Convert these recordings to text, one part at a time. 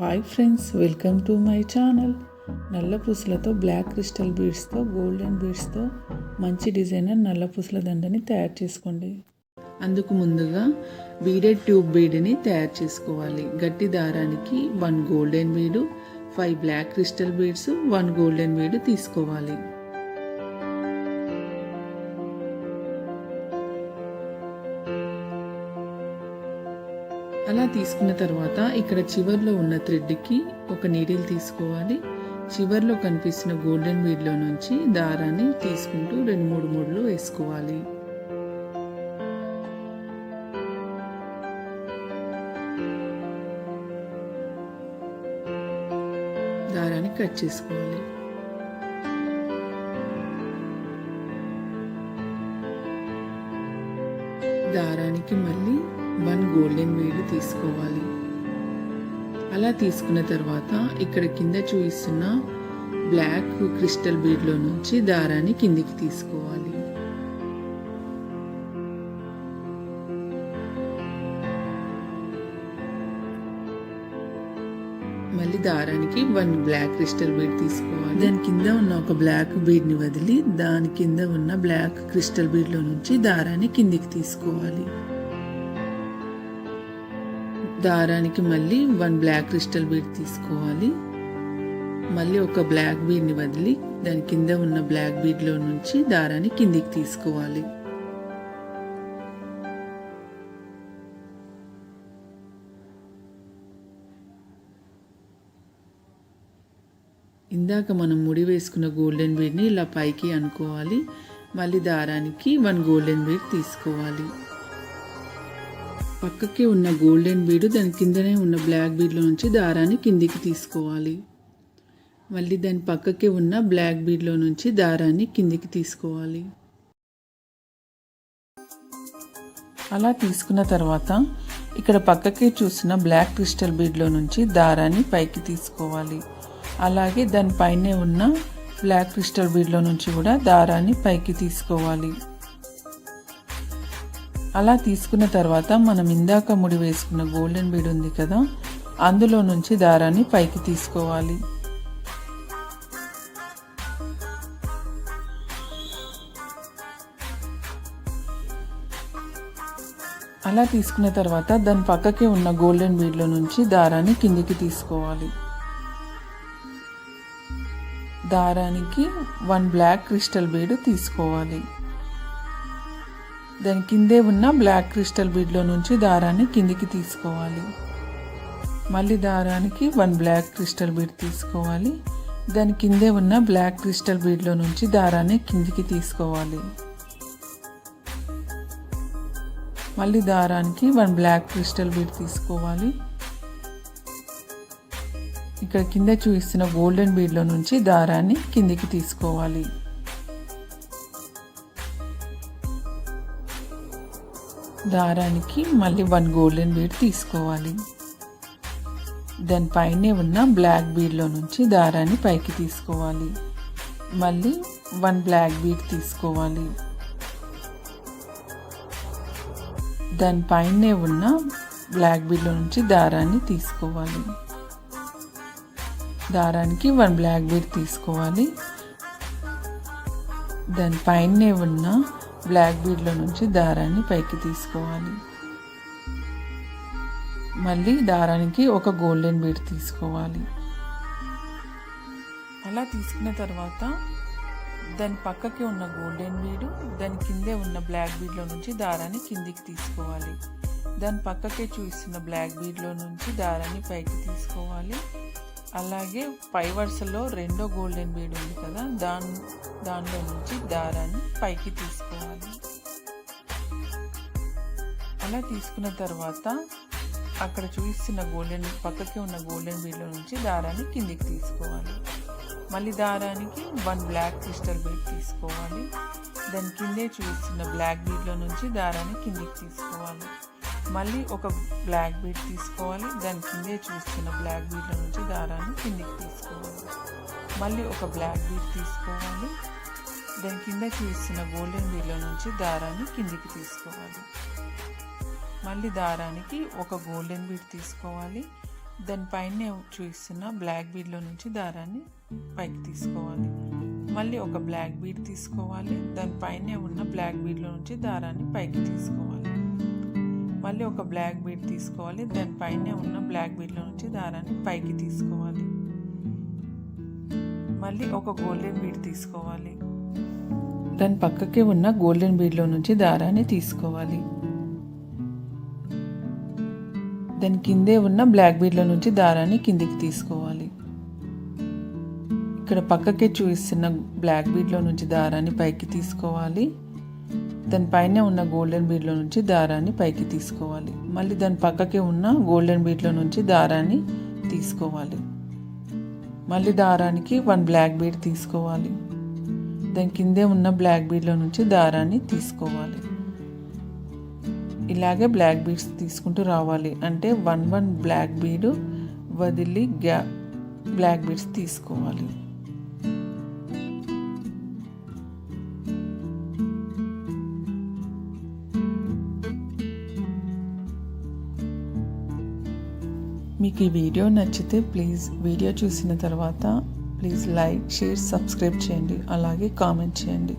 Hi friends welcome to my channel నల్ల పూసలతో black crystal బీడ్స్తో గోల్డెన్ బీడ్స్తో మంచి డిజైనర్ నల్ల పూసల దండని తయారు చేసుకోండి. అందుకు ముందుగా బీడెడ్ ట్యూబ్ బీడ్ని తయారు చేసుకోవాలి. గట్టి దారానికి one golden bead five black crystal beads one golden bead తీసుకోవాలి. అలా తీసుకున్న తర్వాత ఇక్కడ చివర్లో ఉన్న థ్రెడ్కి ఒక నీడిల్ తీసుకోవాలి. చివర్లో కనిపిస్తున్న గోల్డెన్ బీడ్లో నుంచి దారాన్ని తీసుకుంటూ రెండు మూడు మూడులు వేసుకోవాలి. దారాన్ని కట్ చేసుకోవాలి. దారానికి మళ్ళీ వన్ గోల్డెన్ బీడ్ తీసుకోవాలి. అలా తీసుకున్న తర్వాత ఇక్కడ కింద చూపిస్తున్న బ్లాక్ క్రిస్టల్ బీడ్లో నుంచి దారాన్ని కిందికి తీసుకోవాలి. మళ్ళీ దారానికి వన్ బ్లాక్ క్రిస్టల్ బీడ్ తీసుకోవాలి. దాని కింద ఉన్న ఒక బ్లాక్ బీడ్ని వదిలి దాని కింద ఉన్న బ్లాక్ క్రిస్టల్ బీడ్లో నుంచి దారాన్ని కిందికి తీసుకోవాలి. దారానికి మళ్ళీ వన్ బ్లాక్ క్రిస్టల్ బీడ్ తీసుకోవాలి. మళ్ళీ ఒక బ్లాక్ బీడ్ని వదిలి దాని కింద ఉన్న బ్లాక్ బీడ్లో నుంచి దారాన్ని కిందికి తీసుకోవాలి. ఇందాక మనం ముడి వేసుకున్న గోల్డెన్ బీడ్ని ఇలా పైకి అనుకోవాలి. మళ్ళీ దారానికి వన్ గోల్డెన్ బీడ్ తీసుకోవాలి. పక్కకి ఉన్న గోల్డెన్ బీడు దాని కిందనే ఉన్న బ్లాక్ బీడ్లో నుంచి దారాన్ని కిందికి తీసుకోవాలి. మళ్ళీ దాని పక్కకి ఉన్న బ్లాక్ బీడ్లో నుంచి దారాన్ని కిందికి తీసుకోవాలి. అలా తీసుకున్న తర్వాత ఇక్కడ పక్కకి చూసిన బ్లాక్ క్రిస్టల్ బీడ్లో నుంచి దారాన్ని పైకి తీసుకోవాలి. అలాగే దానిపైనే ఉన్న బ్లాక్ క్రిస్టల్ బీడ్లో నుంచి కూడా దారాన్ని పైకి తీసుకోవాలి. అలా తీసుకున్న తర్వాత మనం ఇందాక ముడి వేసుకున్న గోల్డెన్ బీడ్ ఉంది కదా అందులో నుంచి దారాన్ని పైకి తీసుకోవాలి. అలా తీసుకున్న తర్వాత దాని పక్కకే ఉన్న గోల్డెన్ బీడ్లో నుంచి దారాన్ని కిందికి తీసుకోవాలి. దారానికి వన్ బ్లాక్ క్రిస్టల్ బీడ్ తీసుకోవాలి. దాని కిందే ఉన్న బ్లాక్ క్రిస్టల్ బీడ్లో నుంచి దారాన్ని కిందికి తీసుకోవాలి. మళ్ళీ దారానికి వన్ బ్లాక్ క్రిస్టల్ బీడ్ తీసుకోవాలి. దాని కిందే ఉన్న బ్లాక్ క్రిస్టల్ బీడ్లో నుంచి దారాన్ని కిందికి తీసుకోవాలి. మళ్ళీ దారానికి వన్ బ్లాక్ క్రిస్టల్ బీడ్ తీసుకోవాలి. ఇక్కడ కింద చూపిస్తున్న గోల్డెన్ బీడ్లో నుంచి దారాన్ని కిందికి తీసుకోవాలి. దారానికి మళ్ళీ వన్ గోల్డెన్ బీడ్ తీసుకోవాలి. దానిపైనే ఉన్న బ్లాక్ బీడ్లో నుంచి దారాన్ని పైకి తీసుకోవాలి. మళ్ళీ వన్ బ్లాక్ బీడ్ తీసుకోవాలి. దానిపైనే ఉన్న బ్లాక్ బీడ్లో నుంచి దారాన్ని తీసుకోవాలి. దారానికి వన్ బ్లాక్ బీడ్ తీసుకోవాలి. దానిపైనే ఉన్న బ్లాక్ బీడ్లో నుంచి దారాన్ని పైకి తీసుకోవాలి. మళ్ళీ దారానికి ఒక గోల్డెన్ బీడ్ తీసుకోవాలి. అలా తీసుకున్న తర్వాత దాని పక్కకి ఉన్న గోల్డెన్ బీడు దాని కిందే ఉన్న బ్లాక్ బీడ్లో నుంచి దారాన్ని కిందికి తీసుకోవాలి. దాని పక్కకే చూస్తున్న బ్లాక్ బీడ్లో నుంచి దారాన్ని పైకి తీసుకోవాలి. అలాగే పై వరుసలో రెండో గోల్డెన్ బీడ్ ఉంది కదా దాని దానిలో నుంచి దారాన్ని పైకి తీసుకోవాలి. అలా తీసుకున్న తర్వాత అక్కడ చూపిస్తున్న గోల్డెన్ పక్కకి ఉన్న గోల్డెన్ బీడ్లో నుంచి దారాన్ని కిందికి తీసుకోవాలి. మళ్ళీ దారానికి వన్ బ్లాక్ క్రిస్టల్ బీడ్ తీసుకోవాలి. దాని కిందే చూపిస్తున్న బ్లాక్ బీడ్లో నుంచి దారాన్ని కిందికి తీసుకోవాలి. మళ్ళీ ఒక బ్లాక్ బీడ్ తీసుకోవాలి. దాని కిందే చూస్తున్న బ్లాక్ బీడ్ల నుంచి దారాన్ని కిందికి తీసుకోవాలి. మళ్ళీ ఒక బ్లాక్ బీడ్ తీసుకోవాలి. దాని కింద చూస్తున్న గోల్డెన్ బీడ్ల నుంచి దారాన్ని కిందికి తీసుకోవాలి. మళ్ళీ దారానికి ఒక గోల్డెన్ బీడ్ తీసుకోవాలి. దానిపైన చూస్తున్న బ్లాక్ బీడ్లో నుంచి దారాన్ని పైకి తీసుకోవాలి. మళ్ళీ ఒక బ్లాక్ బీడ్ తీసుకోవాలి. దానిపైన ఉన్న బ్లాక్ బీడ్లో నుంచి దారాన్ని పైకి తీసుకోవాలి. మళ్ళీ ఒక బ్లాక్ బీడ్ తీసుకోవాలి. దానిపైన ఉన్న బ్లాక్ బీడ్లో నుంచి దారాన్ని పైకి తీసుకోవాలి. మళ్ళీ ఒక గోల్డెన్ బీడ్ తీసుకోవాలి. దాని పక్కకే ఉన్న గోల్డెన్ బీడ్లో నుంచి దారాన్ని తీసుకోవాలి. దాని కిందే ఉన్న బ్లాక్ బీడ్లో నుంచి దారాన్ని కిందికి తీసుకోవాలి. ఇక్కడ పక్కకే చూపిస్తున్న బ్లాక్ బీడ్లో నుంచి దారాన్ని పైకి తీసుకోవాలి. దానిపైన ఉన్న గోల్డెన్ బీడ్లో నుంచి దారాన్ని పైకి తీసుకోవాలి. మళ్ళీ దాని పక్కకే ఉన్న గోల్డెన్ బీడ్లో నుంచి దారాన్ని తీసుకోవాలి. మళ్ళీ దారానికి వన్ బ్లాక్ బీడ్ తీసుకోవాలి. దాని కిందే ఉన్న బ్లాక్ బీడ్లో నుంచి దారాన్ని తీసుకోవాలి. ఇలాగే బ్లాక్ బీడ్స్ తీసుకుంటూ రావాలి. అంటే వన్ వన్ బ్లాక్ బీడ్ వదిలి గ్యా బ్లాక్ బీడ్స్ తీసుకోవాలి. మీకు ఈ వీడియో నచ్చితే ప్లీజ్ వీడియో చూసిన తర్వాత ప్లీజ్ లైక్ షేర్ సబ్స్క్రైబ్ చేయండి. అలాగే కామెంట్ చేయండి.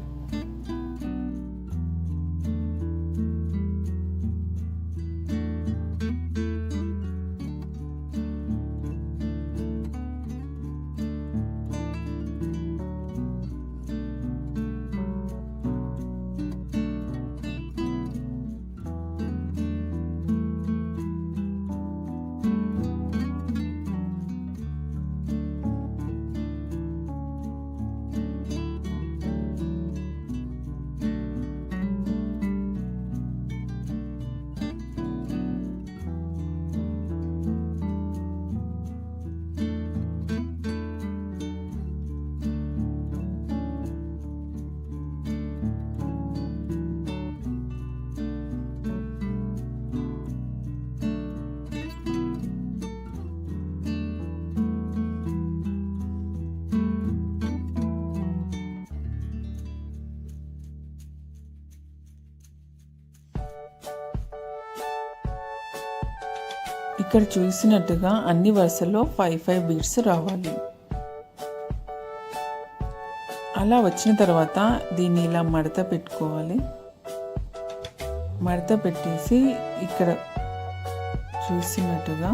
ఇక్కడ చూసినట్టుగా అన్ని వరుసల్లో ఫైవ్ ఫైవ్ బీడ్స్ రావాలి. అలా వచ్చిన తర్వాత దీన్ని ఇలా మడత పెట్టుకోవాలి. మడత పెట్టేసి ఇక్కడ చూసినట్టుగా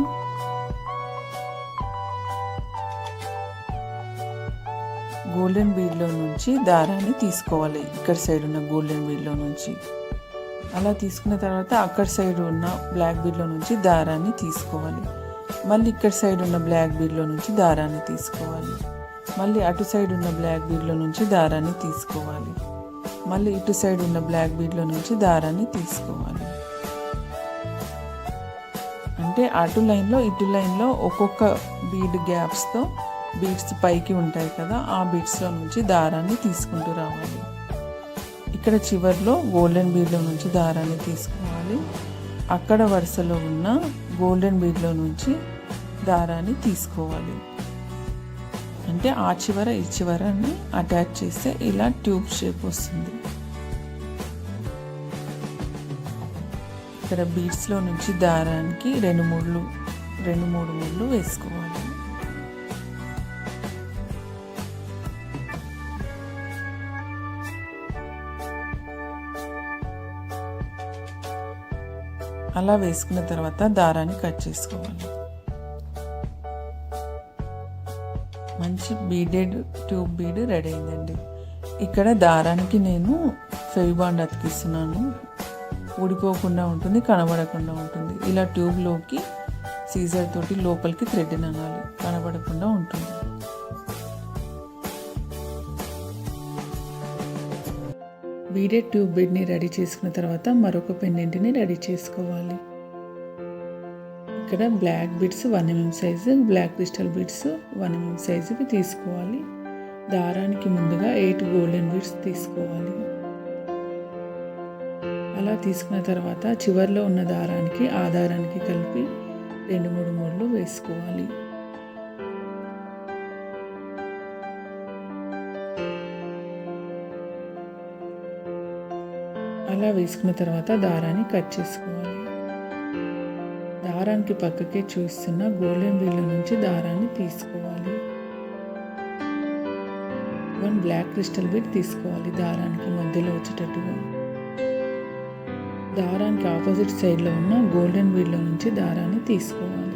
గోల్డెన్ బీడ్లో నుంచి దారాన్ని తీసుకోవాలి. ఇక్కడ సైడ్ ఉన్న గోల్డెన్ బీడ్లో నుంచి. అలా తీసుకున్న తర్వాత అక్కడ సైడ్ ఉన్న బ్లాక్ బీడ్లో నుంచి దారాన్ని తీసుకోవాలి. మళ్ళీ ఇక్కడ సైడ్ ఉన్న బ్లాక్ బీడ్లో నుంచి దారాన్ని తీసుకోవాలి. మళ్ళీ అటు సైడ్ ఉన్న బ్లాక్ బీడ్లో నుంచి దారాన్ని తీసుకోవాలి. మళ్ళీ ఇటు సైడ్ ఉన్న బ్లాక్ బీడ్లో నుంచి దారాన్ని తీసుకోవాలి. అంటే అటు లైన్లో ఇటు లైన్లో ఒక్కొక్క బీడ్ గ్యాప్స్తో బీడ్స్ పైకి ఉంటాయి కదా ఆ బీడ్స్లో నుంచి దారాన్ని తీసుకుంటూ రావాలి. ఇక్కడ చివరిలో గోల్డెన్ బీడ్లో నుంచి దారాన్ని తీసుకోవాలి. అక్కడ వరుసలో ఉన్న గోల్డెన్ బీడ్లో నుంచి దారాన్ని తీసుకోవాలి. అంటే ఆ చివర ఈ చివరని అటాచ్ చేస్తే ఇలా ట్యూబ్ షేప్ వస్తుంది. ఇక్కడ బీడ్స్లో నుంచి దారానికి రెండు మూడు రెండు మూడు ముళ్ళు వేసుకోవాలి. అలా వేసుకున్న తర్వాత దారాన్ని కట్ చేసుకోవాలి. మంచి బీడెడ్ ట్యూబ్ బీడ్ రెడీ అయిందండి. ఇక్కడ దారానికి నేను ఫెవిబాండ్ అతికిస్తున్నాను. ఊడిపోకుండా ఉంటుంది కనబడకుండా ఉంటుంది. ఇలా ట్యూబ్లోకి సీజర్ తోటి లోపలికి థ్రెడ్ అనాలి. కనబడకుండా ఉంటుంది. బీడెడ్ ట్యూబ్ బెడ్ని రెడీ చేసుకున్న తర్వాత మరొక పెండెంట్ని రెడీ చేసుకోవాలి. ఇక్కడ black beads one MM size black crystal beads one MM సైజుకి తీసుకోవాలి. దారానికి ముందుగా ఎయిట్ గోల్డెన్ బిడ్స్ తీసుకోవాలి. అలా తీసుకున్న తర్వాత చివరిలో ఉన్న దారానికి ఆధారానికి కలిపి రెండు మూడు మూడులు వేసుకోవాలి. అలా వేసుకున్న తర్వాత దారాన్ని కట్ చేసుకోవాలి. దారానికి పక్కకే చూస్తున్న గోల్డెన్ వీల్ నుంచి దారాన్ని తీసుకోవాలి. వన్ బ్లాక్ క్రిస్టల్ బీట్ తీసుకోవాలి దారానికి మధ్యలో వచ్చేటట్టుగా. దారానికి ఆపోజిట్ సైడ్లో ఉన్న గోల్డెన్ వీల్లో నుంచి దారాన్ని తీసుకోవాలి.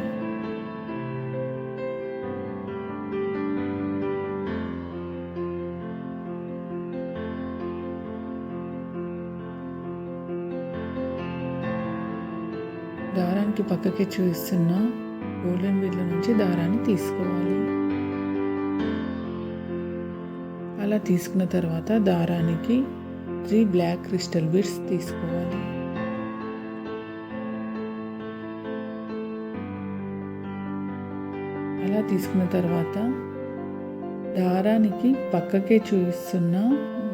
పక్కకి చూస్తున్న గోల్డెన్ వీళ్ళ నుంచి దారాన్ని తీసుకోవాలి. అలా తీసుకున్న తర్వాత దారానికి త్రీ బ్లాక్ క్రిస్టల్ బీడ్స్ తీసుకోవాలి. అలా తీసుకున్న తర్వాత దారానికి పక్కకే చూపిస్తున్న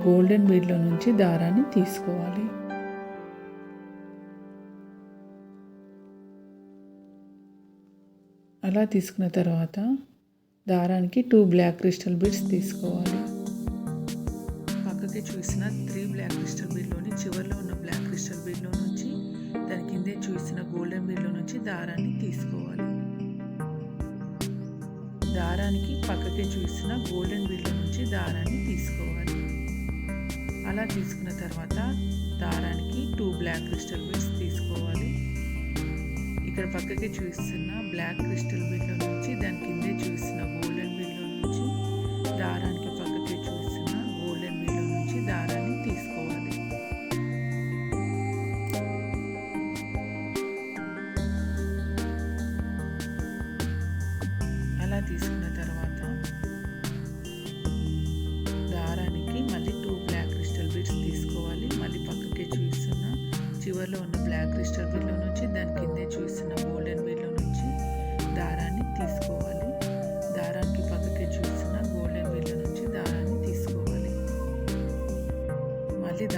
గోల్డెన్ బీడ్లో నుంచి దారాన్ని తీసుకోవాలి. అలా తీసుకున్న తర్వాత దారానికి టూ బ్లాక్ క్రిస్టల్ బీడ్స్ తీసుకోవాలి. పక్కకి చూసిన త్రీ బ్లాక్ క్రిస్టల్ బీడ్లోని చివరిలో ఉన్న బ్లాక్ క్రిస్టల్ బీడ్లో నుంచి దాని కిందే చూసిన గోల్డెన్ బీడ్లో నుంచి దారాన్ని తీసుకోవాలి. దారానికి పక్కకి చూసిన గోల్డెన్ బీడ్లో నుంచి దారాన్ని తీసుకోవాలి. అలా తీసుకున్న తర్వాత దారానికి టూ బ్లాక్ క్రిస్టల్ బీడ్స్ తీసుకోవాలి. ఇక్కడ పక్కకి చూస్తున్న బ్లాక్ క్రిస్టల్ బిడ్లో నుంచి దాని కిందే చూస్తున్న గోల్డెన్ బిడ్లో నుంచి దారానికి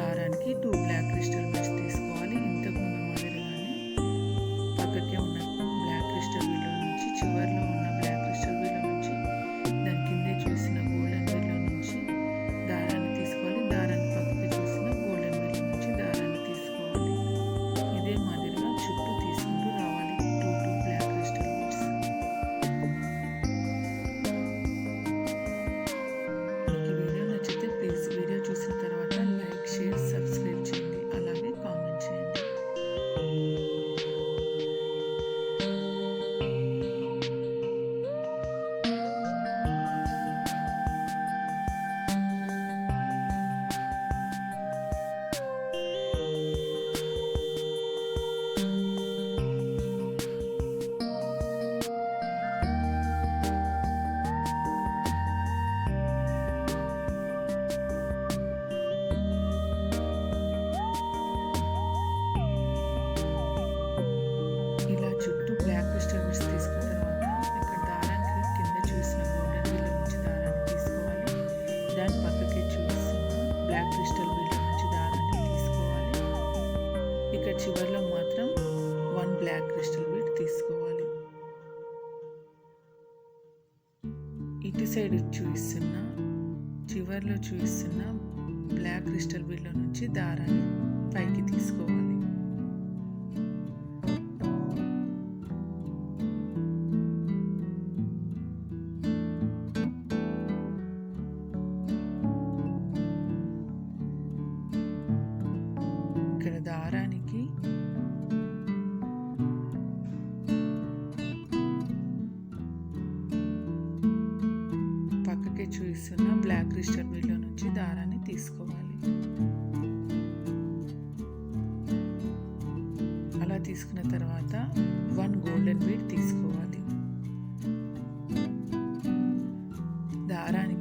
దారానికి టూ బ్లాక్ క్రిస్టల్ బిడ్స్ తీసుకోవాలి. ఇంతకుముందు చూపిస్తున్న చివరిలో చూపిస్తున్న బ్లాక్ క్రిస్టల్ బిల్లో నుంచి దారాన్ని పైకి తీసుకోవాలి.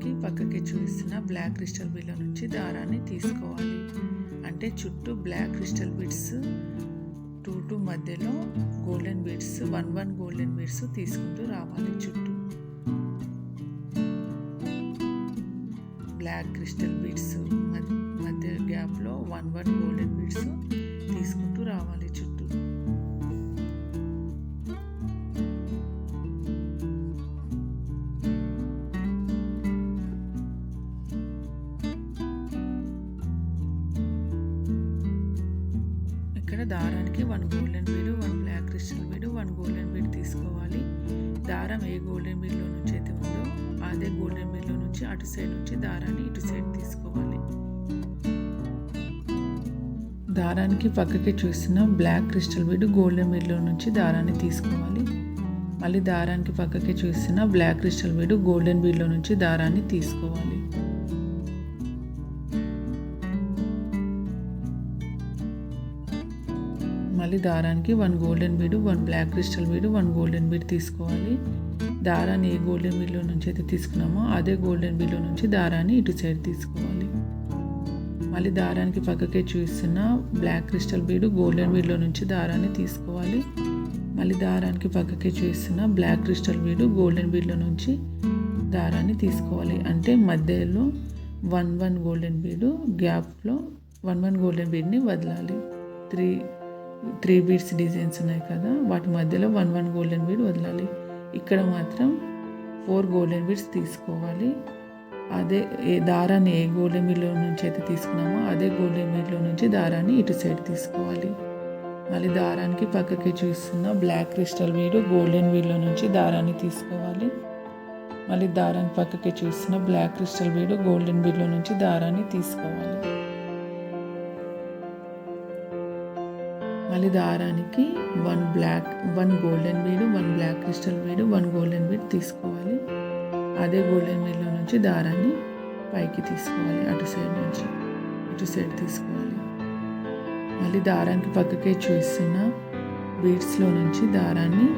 తీసి పక్కకి చూసిన బ్లాక్ క్రిస్టల్ బిల్ల నుంచి దారాన్ని తీసుకోవాలి. అంటే చుట్టూ black crystal beads two two మధ్యలో golden beads one one golden beads తీసుకుంటూ రావాలి చుట్టూ. బ్లాక్ క్రిస్టల్ బీడ్స్ మధ్య గ్యాప్లో వన్ వన్ గోల్డెన్ బీడ్స్ తీసుకుంటూ రావాలి చుట్టూ. తీసుకోవాలి. దారం ఏ గోల్డెన్ మిల్లో నుంచి అయితే ఉందో అదే గోల్డెన్ మిల్లో నుంచి అటు సైడ్ నుంచి దారాన్ని ఇటు సైడ్ తీసుకోవాలి. దారానికి పక్కకి చూసిన బ్లాక్ క్రిస్టల్ బీడ్ గోల్డెన్ బీడ్లో నుంచి దారాన్ని తీసుకోవాలి. మళ్ళీ దారానికి పక్కకి చూసిన బ్లాక్ క్రిస్టల్ బీడ్ గోల్డెన్ బీడ్లో నుంచి దారాన్ని తీసుకోవాలి. దారానికి one golden bead one black crystal bead one golden bead తీసుకోవాలి. దారాన్ని ఏ గోల్డెన్ బీడ్లో నుంచి అయితే తీసుకున్నామో అదే గోల్డెన్ బీడ్లో నుంచి దారాన్ని ఇటు సైడ్ తీసుకోవాలి. మళ్ళీ దారానికి పక్కకే చూస్తున్న బ్లాక్ క్రిస్టల్ బీడ్ గోల్డెన్ బీడ్లో నుంచి దారాన్ని తీసుకోవాలి. మళ్ళీ దారానికి పక్కకే చూస్తున్న బ్లాక్ క్రిస్టల్ బీడ్ గోల్డెన్ బీడ్లో నుంచి దారాన్ని తీసుకోవాలి. అంటే మధ్యలో వన్ వన్ గోల్డెన్ బీడు గ్యాప్లో వన్ వన్ గోల్డెన్ బీడ్ని వదలాలి. త్రీ త్రీ బీడ్స్ డిజైన్స్ ఉన్నాయి కదా వాటి మధ్యలో వన్ వన్ గోల్డెన్ బీడ్ వదలాలి. ఇక్కడ మాత్రం ఫోర్ గోల్డెన్ బీడ్స్ తీసుకోవాలి. అదే ఏ దారాన్ని ఏ గోల్డెన్ బీడ్లో నుంచి అయితే తీసుకున్నామో అదే గోల్డెన్ బీడ్లో నుంచి దారాన్ని ఇటు సైడ్ తీసుకోవాలి. మళ్ళీ దారానికి పక్కకి చూస్తున్న బ్లాక్ క్రిస్టల్ బీడు గోల్డెన్ బీడ్లో నుంచి దారాన్ని తీసుకోవాలి. మళ్ళీ దారానికి పక్కకి చూస్తున్న బ్లాక్ క్రిస్టల్ బీడు గోల్డెన్ బీడ్లో నుంచి దారాన్ని తీసుకోవాలి. మళ్ళీ దారానికి one black one golden bead one black crystal bead one golden bead తీసుకోవాలి. అదే గోల్డెన్ బీడ్లో నుంచి దారాన్ని పైకి తీసుకోవాలి అటు సైడ్ నుంచి ఇటు సైడ్ తీసుకోవాలి. మళ్ళీ దారానికి పక్కకే చూస్తున్న బీడ్స్లో నుంచి దారాన్ని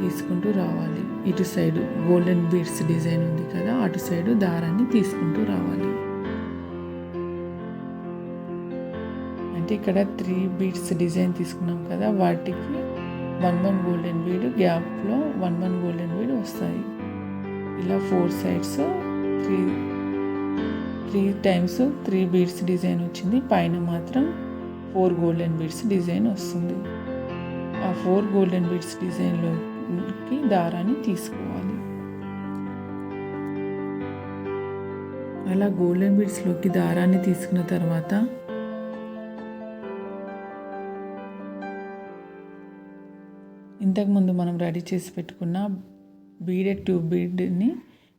తీసుకుంటూ రావాలి. ఇటు సైడు గోల్డెన్ బీడ్స్ డిజైన్ ఉంది కదా అటు సైడు దారాన్ని తీసుకుంటూ రావాలి. అంటే ఇక్కడ త్రీ బీడ్స్ డిజైన్ తీసుకున్నాం కదా వాటికి వన్ వన్ గోల్డెన్ బీడ్ గ్యాప్లో వన్ వన్ గోల్డెన్ బీడ్ వస్తాయి. ఇలా four sides three three times three beads design వచ్చింది. పైన మాత్రం ఫోర్ గోల్డెన్ బీడ్స్ డిజైన్ వస్తుంది. ఆ ఫోర్ గోల్డెన్ బీడ్స్ డిజైన్లోకి దారాన్ని తీసుకోవాలి. అలా గోల్డెన్ బీడ్స్లోకి దారాన్ని తీసుకున్న తర్వాత ఇంతకుముందు మనం రెడీ చేసి పెట్టుకున్న బీడెడ్ ట్యూబ్ బీడ్ని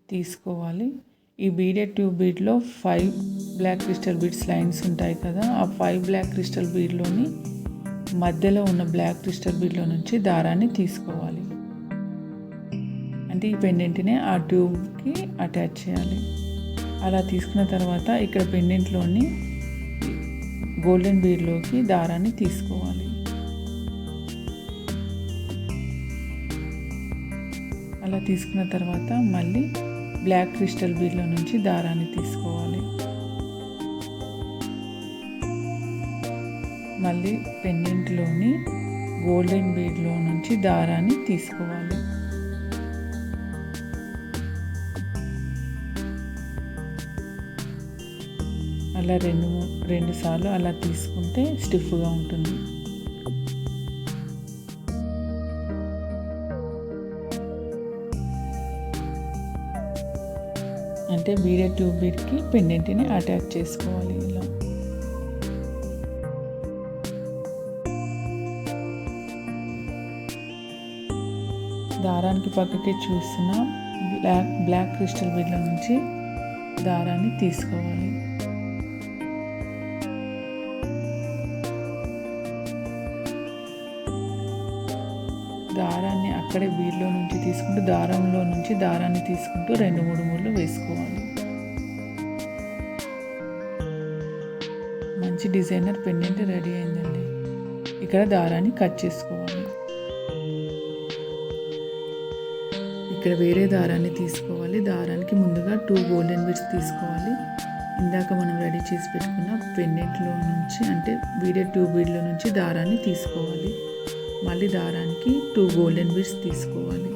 తీసుకోవాలి. ఈ beaded tube బీడ్లో five black crystal beads lines ఉంటాయి కదా ఆ ఫైవ్ బ్లాక్ క్రిస్టల్ బీడ్లోని మధ్యలో ఉన్న బ్లాక్ క్రిస్టల్ బీడ్లో నుంచి దారాన్ని తీసుకోవాలి. అంటే ఈ పెండెంట్ని ఆ ట్యూబ్కి అటాచ్ చేయాలి. అలా తీసుకున్న తర్వాత ఇక్కడ పెండెంట్లోని గోల్డెన్ బీడ్లోకి దారాన్ని తీసుకోవాలి. అలా తీసుకున్న తర్వాత మళ్ళీ బ్లాక్ క్రిస్టల్ బీడ్లో నుంచి దారాన్ని తీసుకోవాలి. మళ్ళీ పెండెంట్లోని గోల్డెన్ బీడ్లో నుంచి దారాన్ని తీసుకోవాలి. అలా రెండు రెండు సార్లు అలా తీసుకుంటే స్టిఫ్గా ఉంటుంది. అంటే బీడే ట్యూబ్ బీడ్కి పెండెంట్ని అటాచ్ చేసుకోవాలి ఇలా. దారానికి పక్కకి చూస్తున్న బ్లాక్ బ్లాక్ క్రిస్టల్ బీడ్ల నుంచి దారాన్ని తీసుకోవాలి. అక్కడే బీడ్లో నుంచి తీసుకుంటూ దారంలో నుంచి దారాన్ని తీసుకుంటూ రెండు మూడు ముళ్ళు వేసుకోవాలి. మంచి డిజైనర్ పెండెంట్ రెడీ అయిందండి. ఇక్కడ దారాన్ని కట్ చేసుకోవాలి. ఇక్కడ వేరే దారాన్ని తీసుకోవాలి. దారానికి ముందుగా టూ గోల్డెన్ బిట్స్ తీసుకోవాలి. ఇందాక మనం రెడీ చేసి పెట్టుకున్న పెండెంట్లో నుంచి అంటే వీడియో టూ బీడ్లో నుంచి దారాన్ని తీసుకోవాలి. మళ్ళీ దారానికి టూ గోల్డెన్ బీడ్స్ తీసుకోవాలి.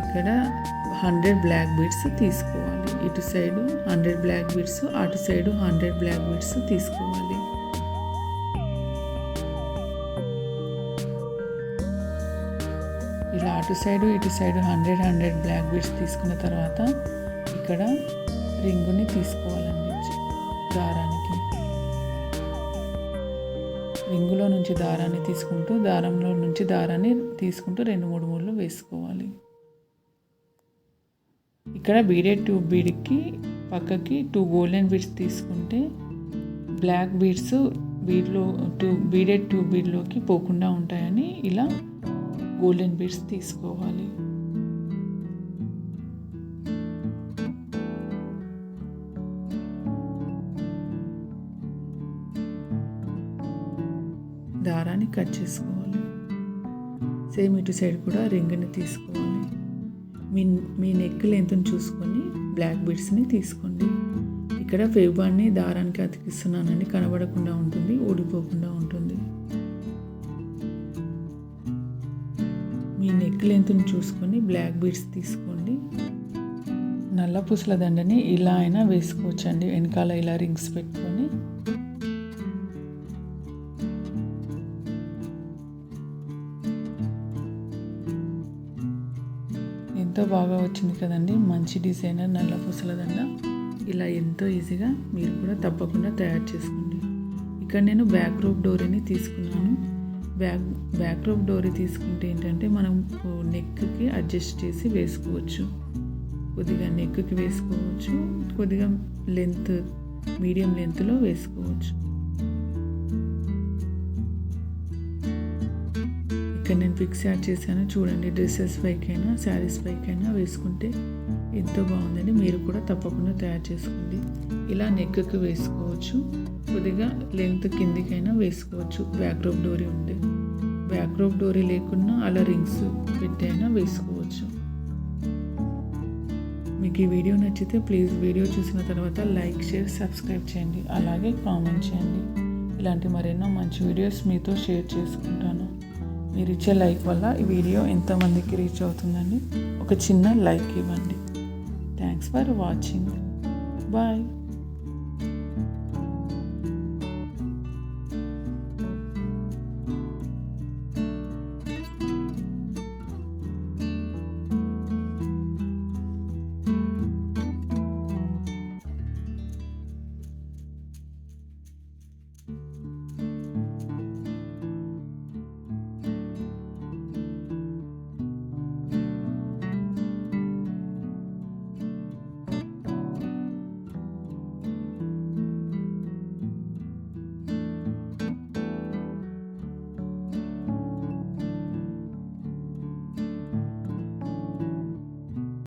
ఇక్కడ హండ్రెడ్ బ్లాక్ బీడ్స్ తీసుకోవాలి. ఇటు సైడు హండ్రెడ్ బ్లాక్ బీడ్స్ అటు సైడు హండ్రెడ్ బ్లాక్ బీడ్స్ తీసుకోవాలి. ఇలా అటు సైడు ఇటు side hundred hundred black beads తీసుకున్న తర్వాత ఇక్కడ రింగుని తీసుకోవాలి. దారానికి నుంచి దారాన్ని తీసుకుంటూ దారంలో నుంచి దారాన్ని తీసుకుంటూ రెండు మూడు మూడులు వేసుకోవాలి. ఇక్కడ బీడెడ్ ట్యూబ్ బీడ్కి పక్కకి టూ గోల్డెన్ బీడ్స్ తీసుకుంటే బ్లాక్ బీడ్స్ బీడ్లో టూ బీడెడ్ ట్యూబ్ బీడ్లోకి పోకుండా ఉంటాయని ఇలా గోల్డెన్ బీడ్స్ తీసుకోవాలి. కట్ చేసుకోవాలి. సేమ్ ఇటు సైడ్ కూడా రింగ్ని తీసుకోవాలి. మీ మీ నెక్ లెంత్ని చూసుకొని బ్లాక్ బీడ్స్ని తీసుకోండి. ఇక్కడ ఫేబాన్ని దారానికి అతికిస్తున్నానండి కనబడకుండా ఉంటుంది ఊడిపోకుండా ఉంటుంది. మీ నెక్ లెంత్ని చూసుకొని బ్లాక్ బీడ్స్ తీసుకోండి. నల్ల పూసల దండని ఇలా అయినా వేసుకోవచ్చండి. వెనకాల ఇలా రింగ్స్ పెట్టుకొని ఎంతో బాగా వచ్చింది కదండి. మంచి డిజైనర్ నల్ల పూసల దండ ఇలా ఎంతో ఈజీగా మీరు కూడా తప్పకుండా తయారు చేసుకోండి. ఇక్కడ నేను బ్యాక్ రూప్ డోరీని తీసుకున్నాను. బ్యాక్ బ్యాక్ రూప్ డోరీ తీసుకుంటే ఏంటంటే మనం నెక్కి అడ్జస్ట్ చేసి వేసుకోవచ్చు. కొద్దిగా నెక్కి వేసుకోవచ్చు. కొద్దిగా లెంత్ మీడియం లెంత్లో వేసుకోవచ్చు. ఇక్కడ నేను పిక్స్ యాడ్ చేశాను. చూడండి డ్రెస్సెస్ పైకైనా శారీస్ పైకైనా వేసుకుంటే ఎంతో బాగుందని మీరు కూడా తప్పకుండా తయారు చేసుకోండి. ఇలా నెక్కి వేసుకోవచ్చు. కొద్దిగా లెంత్ కిందికైనా వేసుకోవచ్చు. బ్యాక్ రోప్ డోరీ ఉంటే బ్యాక్ రోప్ డోరీ లేకుండా అలా రింగ్స్ పెట్టైనా అయినా వేసుకోవచ్చు. మీకు ఈ వీడియో నచ్చితే ప్లీజ్ వీడియో చూసిన తర్వాత లైక్ షేర్ సబ్స్క్రైబ్ చేయండి. అలాగే కామెంట్ చేయండి. ఇలాంటి మరెన్నో మంచి వీడియోస్ మీతో షేర్ చేసుకుంటాను. మీరు ఇచ్చే లైక్ వల్ల ఈ వీడియో ఎంతమందికి రీచ్ అవుతుందండి. ఒక చిన్న లైక్ ఇవ్వండి. Thanks for watching bye